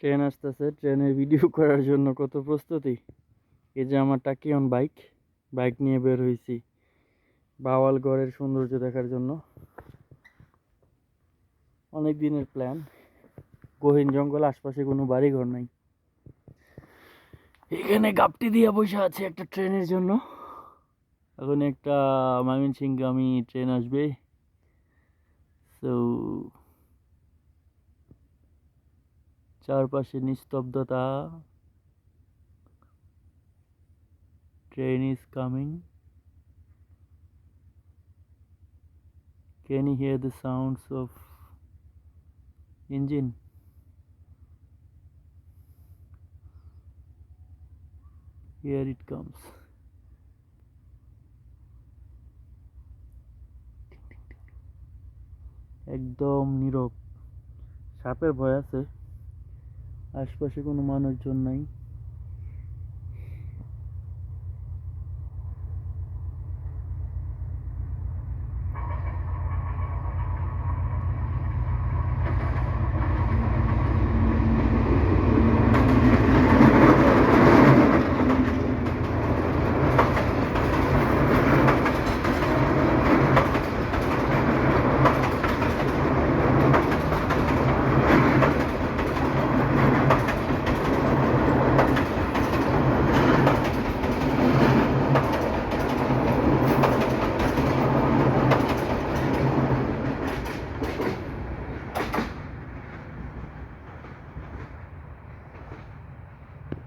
Train আসতেছে, ট্রেনের video করার জন্য কত প্রস্তুতি? এই যে আমার টাকিয়ন বাইক বাইক নিয়ে বের হয়েছি বাওয়ালগড়ের সৌন্দর্য দেখার জন্য। অনেক দিনের প্ল্যান গহীন জঙ্গল, আশপাশে কোনো বাড়িঘর নাই। এখানে গাপটি দিয়ে বসে আছে একটা ট্রেনের জন্য। এখন একটা ময়মনসিংহগামী ট্রেন আসবে। তো চারপাশে নিস্তব্ধতা। Train is coming can hear the sounds of engine hear it comes একদম নীরব। সাপের ভয় আছে। আশপাশে কোনো মানুষজন নাই।